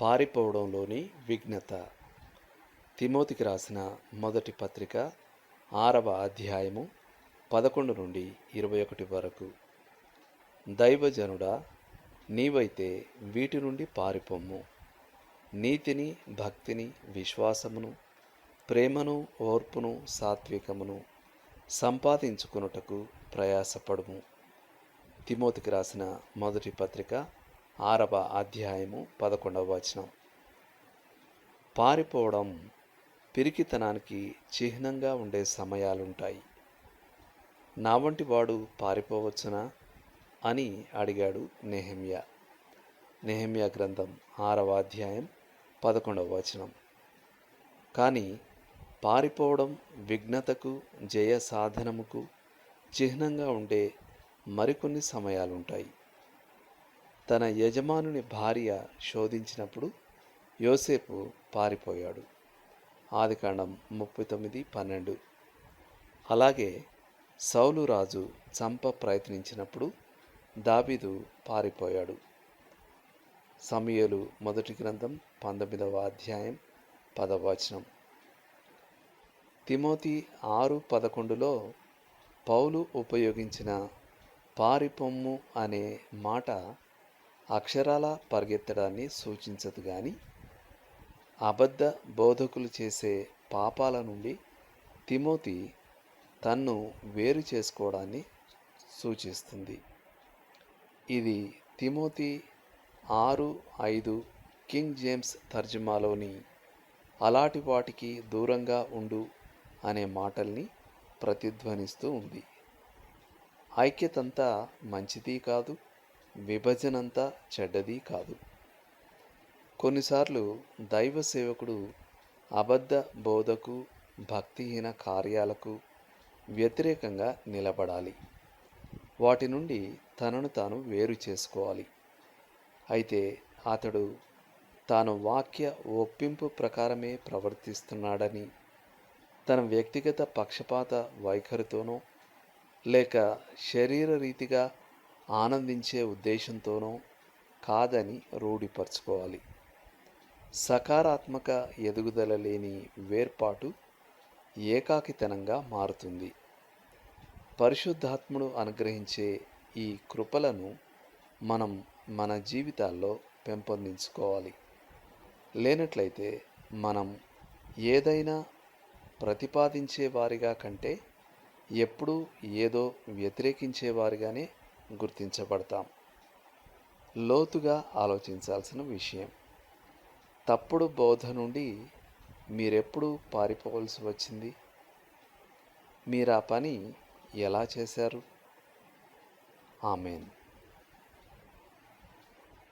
పారిపోవడంలోని విఘ్నత. తిమోతికి రాసిన మొదటి పత్రిక ఆరవ అధ్యాయము పదకొండు నుండి ఇరవై ఒకటి వరకు. దైవజనుడా నీవైతే వీటి నుండి పారిపోమ్ము. నీతిని భక్తిని విశ్వాసమును ప్రేమను ఓర్పును సాత్వికమును సంపాదించుకున్నటకు ప్రయాసపడుము. తిమోతికి రాసిన మొదటి పత్రిక ఆరవ అధ్యాయము పదకొండవ వచనం. పారిపోవడం పిరికితనానికి చిహ్నంగా ఉండే సమయాలుంటాయి. నా వంటి వాడు పారిపోవచ్చునా? అని అడిగాడు నెహమ్యా. నెహమ్యా గ్రంథం ఆరవ అధ్యాయం పదకొండవ వచనం. కానీ పారిపోవడం విఘ్నతకు జయ సాధనముకు చిహ్నంగా ఉండే మరికొన్ని సమయాలుంటాయి. తన యజమానుని భార్య శోధించినప్పుడు యోసేపు పారిపోయాడు. ఆదికాండం ముప్పై తొమ్మిది పన్నెండు. అలాగే సౌలు రాజు చంప ప్రయత్నించినప్పుడు దాబీదు పారిపోయాడు. సమయలు మొదటి గ్రంథం పంతొమ్మిదవ అధ్యాయం పదవచనం తిమోతి ఆరు పదకొండులో పౌలు ఉపయోగించిన పారిపొమ్ము అనే మాట అక్షరాల పరిగెత్తడాన్ని సూచించదు కానీ అబద్ధ బోధకులు చేసే పాపాల నుండి తిమోతి తన్ను వేరు చేసుకోవడాన్ని సూచిస్తుంది. ఇది తిమోతి ఆరు ఐదు కింగ్ జేమ్స్ తర్జుమాలోని అలాంటి వాటికి దూరంగా ఉండు అనే మాటల్ని ప్రతిధ్వనిస్తూ ఉంది. ఐక్యతంతా మంచిది కాదు. విభజనంతా చెడ్డది కాదు. కొన్నిసార్లు దైవ సేవకుడు అబద్ధ బోధకు భక్తిహీన కార్యాలకు వ్యతిరేకంగా నిలబడాలి. వాటి నుండి తనను తాను వేరు చేసుకోవాలి. అయితే అతడు తాను వాక్య ఒప్పింపు ప్రకారమే ప్రవర్తిస్తున్నాడని తన వ్యక్తిగత పక్షపాత వైఖరితోనో లేక శరీర రీతిగా ఆనందించే ఉద్దేశంతోనో కాదని రూఢిపరచుకోవాలి. సకారాత్మక ఎదుగుదల లేని వేర్పాటు ఏకాకితనంగా మారుతుంది. పరిశుద్ధాత్ముడు అనుగ్రహించే ఈ కృపలను మనం మన జీవితాల్లో పెంపొందించుకోవాలి. లేనట్లయితే మనం ఏదైనా ప్రతిపాదించే వారిగా కంటే ఎప్పుడూ ఏదో వ్యతిరేకించేవారిగానే గుర్తించబడతాం. లోతుగా ఆలోచించాల్సిన విషయం. తప్పుడు బోధ నుండి మీరెప్పుడు పారిపోవలసి వచ్చింది? మీరు ఆ పని ఎలా చేశారు? ఆమెన్.